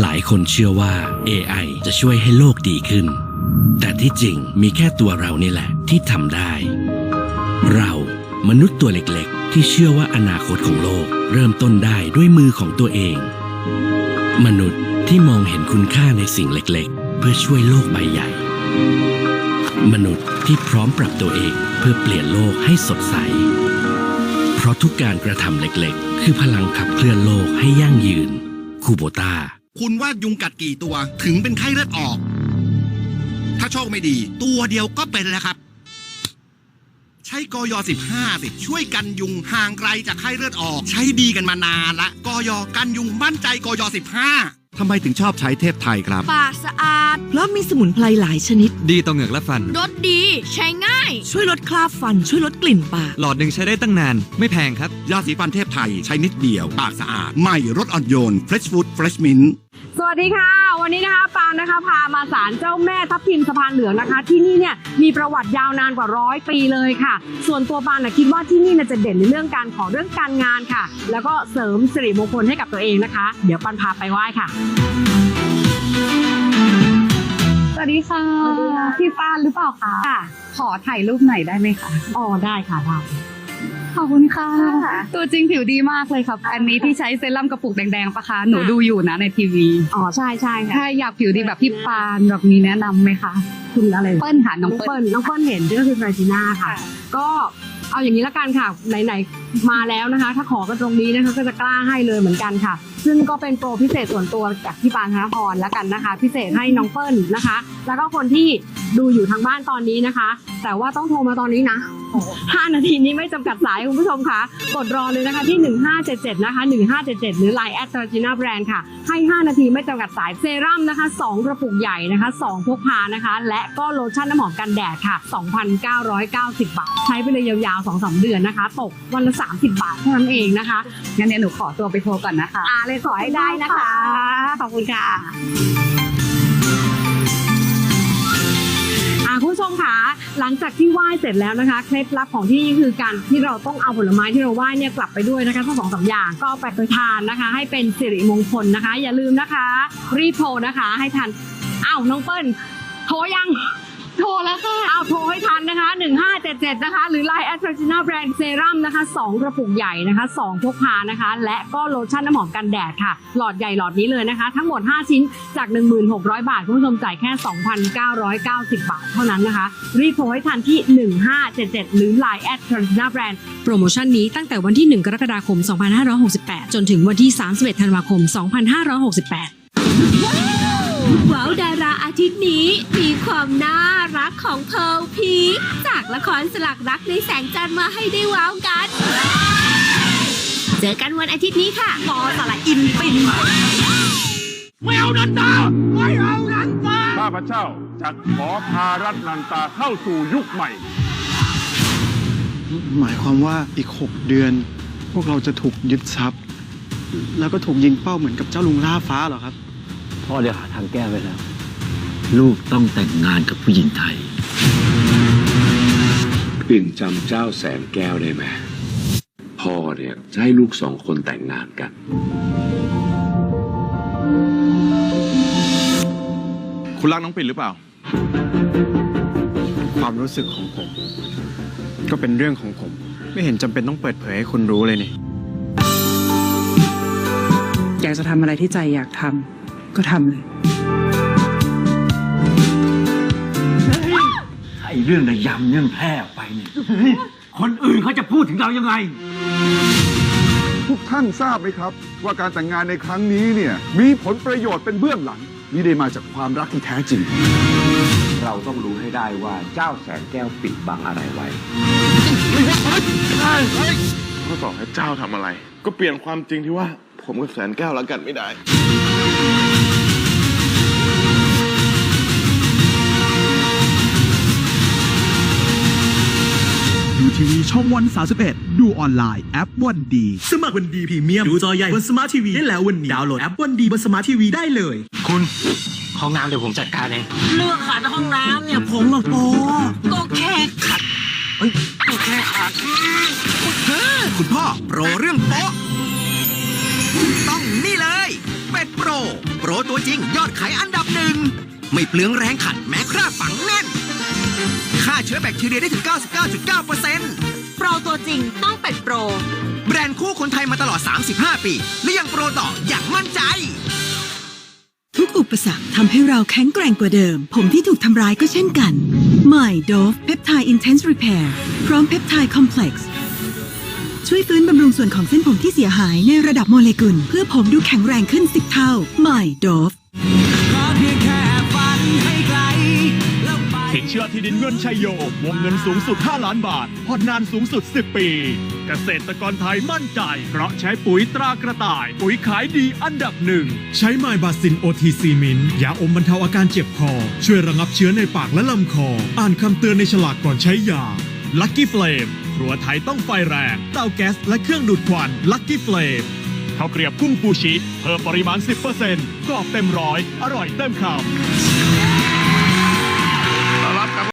หลายคนเชื่อว่า AI จะช่วยให้โลกดีขึ้น แต่ที่จริงมีแค่ตัวเรานี่แหละที่ทำได้ เรามนุษย์ตัวเล็กๆ ที่เชื่อว่าอนาคตของโลก เริ่มต้นได้ด้วยมือของตัวเอง มนุษย์ที่มองเห็นคุณค่าในสิ่งเล็กๆ เพื่อช่วยโลกใบใหญ่ มนุษย์ที่พร้อมปรับตัวเองเพื่อเปลี่ยนโลกให้สดใส เพราะทุกการกระทำเล็กๆ คือพลังขับเคลื่อนโลกให้ยั่งยืนคูโบตา คุณว่ายุงกัดกี่ตัวถึงเป็นไข้เลือดออก ถ้าโชคไม่ดี ตัวเดียวก็เป็นแล้วครับ ใช้กอย15สิช่วยกันยุงห่างไกลจากไข้เลือดออก ใช้ดีกันมานานละกอยกันยุงมั่นใจกอย15ทำไมถึงชอบใช้เทพไทยครับ ปากสะอาด เพราะมีสมุนไพรหลายชนิด ดีต่อเหงือกและฟัน รสดี ใช้ง่าย ช่วยลดคราบฟัน ช่วยลดกลิ่นปาก หลอดหนึ่งใช้ได้ตั้งนาน ไม่แพงครับ ยาสีฟันเทพไทยใช้นิดเดียว ปากสะอาด ใหม่รสอ่อนโยน Fresh Food Fresh Mint สวัสดีค่ะ วันนี้นะคะปางนะคะพามาศาลเจ้าแม่ทับทิมสะพานเหลืองนะคะ ที่นี่เนี่ยมีประวัติยาวนานกว่าร้อยปีเลยค่ะ ส่วนตัวปางนะคิดว่าที่นี่น่ะจะเด่นในเรื่องการขอเรื่องการงานค่ะ แล้วก็เสริมสิริมงคลให้กับตัวเองนะคะ เดี๋ยวปันพาไปไหว้ค่ะ สวัสดีค่ะพี่ป้านหรือเปล่าคะ ค่ะ ขอถ่ายรูปหน่อยได้ไหมคะ อ๋อได้ค่ะได้ ขอบคุณค่ะค่ะ ตัวจริงผิวดีมากเลยครับ อันนี้ที่ใช้เซรั่มกระปุกแดงๆปะคะ หนูดูอยู่นะในทีวี อ๋อใช่ใช่ค่ะ ถ้าอยากผิวดีแบบพี่ปานแบบมีแนะนำไหมคะ คุณอะไรเปิ้ลค่ะน้น้อองงเปิ้เปิ้ลลน้องเปิ้ลเห็นก็คือไฟจีน่าค่ะ ก็เอาอย่างนี้ละกันค่ะไหนๆ มาแล้วนะคะ ถ้าขอกันตรงนี้นะคะก็จะกล้าให้เลยเหมือนกันค่ะ ซึ่งก็เป็นโปรพิเศษส่วนตัวจากพี่ปานธนพรแล้วกันนะคะ พิเศษให้น้องเปิ้ลนะคะ แล้วก็คนที่ดูอยู่ทางบ้านตอนนี้นะคะ แต่ว่าต้องโทรมาตอนนี้นะ5นาทีนี้ไม่จำกัดสายคุณผู้ชมค่ะ กดรอเลยนะคะที่ 1577 นะคะ 1577 หรือ Line แอดตราจิน่าแบรนด์ค่ะ ให้ 5 นาทีไม่จำกัดสายเซรั่มนะคะ 2 กระปุกใหญ่นะคะ 2 พกพานะคะ และก็โลชั่นน้ำหอมกันแดดค่ะ 2,990 บาท ใช้ไปเลยยาวๆ 2-3 เดือนนะคะ ตกวันละ30 บาทเท่านั้นเองนะคะงั้นเนี่ยหนูขอตัวไปโทรก่อนนะคะอ่าเลยขอให้ได้นะคะ ขอบคุณค่ะอ่าคุณผู้ชมค่ะหลังจากที่ไหว้เสร็จแล้วนะคะเคล็ดลับของที่นี่คือการที่เราต้องเอาผลไม้ที่เราไหว้เนี่ยกลับไปด้วยนะคะทั้งสองสามอย่างก็เอาไปไปทานนะคะ ให้เป็นสิริมงคลนะคะ อย่าลืมนะคะ รีบโทรนะคะ ให้ทันอ้าวน้องเปิ้ลโทรยัง โทรแล้วค่ะเอาโทรให้ทันนะคะ 1577 นะคะ หรือ Line a t r a c i n a Brand Serum นะคะ 2 กระปุกใหญ่นะคะ 2 พกพานะคะ และก็โลชั่นน้ำหอมกันแดดค่ะ หลอดใหญ่หลอดนี้เลยนะคะ ทั้งหมด 5 ชิ้นจาก 1600 บาท คุณผู้ชมจ่ายแค่ 2,990 บาท เท่านั้นนะคะ รีบโทรให้ทันที่ 1577 หรือ Line a t r a c i n a Brand โปรโมชั่นนี้ตั้งแต่วันที่ 1 กรกฎาคม 2568 จนถึงวันที่ 31 ธันวาคม 2568 ว้าวดาราอาทิตย์นี้มีความน่ารักของเพร์ลพีคจากละครสลักรักในแสงจันทร์มาให้ได้ว้าวกัน เจอกันวันอาทิตย์นี้ค่ะปอสละอินปินข้าพเจ้าจะขอพารัตนันตาเข้าสู่ยุคใหม่ หมายความว่าอีก 6 เดือน พวกเราจะถูกยึดทรัพย์ แล้วก็ถูกยิงเป้าเหมือนกับเจ้าลุงล่าฟ้าเหรอครับ พ่อเดี๋ยวหาทางแก้ไปแล้ว ลูกต้องแต่งงานกับผู้หญิงไทย ปิ่นจำเจ้าแสนแก้วได้ไหมพ่อเนี่ยจะให้ลูกสองคนแต่งงานกัน คุณรักน้องปิ่นหรือเปล่า ความรู้สึกของผม ก็เป็นเรื่องของผม ไม่เห็นจำเป็นต้องเปิดเผยให้คุณรู้เลยนี่ อยากจะทำอะไรที่ใจอยากทำ ก็ทำเลยไอ้เรื่องระยำเรื่องแพร่ออกไปเนี่ยคนอื่นเขาจะพูดถึงเรายังไง ทุกท่านทราบไหมครับ ว่าการแต่งงานในครั้งนี้เนี่ยมีผลประโยชน์เป็นเบื้องหลังนี่ได้มาจากความรักที่แท้จริง เราต้องรู้ให้ได้ว่าเจ้าแสนแก้วปิดบังอะไรไว้ก็ต่อให้เจ้าทำอะไร ก็เปลี่ยนความจริงที่ว่า ผมกับแสนแก้วรักกันไม่ได้ ทีวีช่องวัน 31 ดูออนไลน์แอปวันดี สมัครวันดีพรีเมียมดูจอใหญ่บนสมาร์ททีวีได้แล้ววันนี้ดาวน์โหลดแอปวันดีบนสมาร์ททีวีได้เลย คุณห้องน้ำเดี๋ยวผมจัดการเองเรื่องขัดห้องน้ำเนี่ยผมกับโปก็แค่ขัดคุณพ่อโปรเรื่องโป๊ะต้องนี่เลย เป็ดโปร โปรตัวจริงยอดขายอันดับหนึ่ง ไม่เปลืองแรงขัดแม้คราบฝังแน่น ฆ่าเชื้อแบคทีเรียได้ถึง 99.9%โปรตัวจริงต้องเป็ดโปร แบรนด์คู่คนไทยมาตลอด 35 ปี และยังโปรต่ออย่างมั่นใจ ทุกอุปสรรคทำให้เราแข็งแกร่งกว่าเดิม ผมที่ถูกทำร้ายก็เช่นกัน ใหม่ Dove Peptide Intense Repair พร้อม Peptide Complex ช่วยฟื้นบำรุงส่วนของเส้นผมที่เสียหายในระดับโมเลกุล เพื่อผมดูแข็งแรงขึ้น10เท่า ใหม่ Dove ชื่อที่ดินเงินชัยโยวงเงินสูงสุด 5 ล้านบาทผ่อนนานสูงสุด 10 ปี เกษตรกรไทยมั่นใจ เพราะใช้ปุ๋ยตรากระต่าย ปุ๋ยขายดีอันดับหนึ่ง ใช้ไมบาซินโอทีซีมินยาอมบรรเทาอาการเจ็บคอ ช่วยระงับเชื้อในปากและลำคอ อ่านคำเตือนในฉลากก่อนใช้ยาลัคกี้เฟลมครัวไทยต้องไฟแรงเตาแก๊สและเครื่องดูดควันลัคกี้เฟลมข้าวเกรียบกุ้งฟูชิ เพิ่มปริมาณ 10%กรอบเต็มร้อย อร่อยเต็มคำ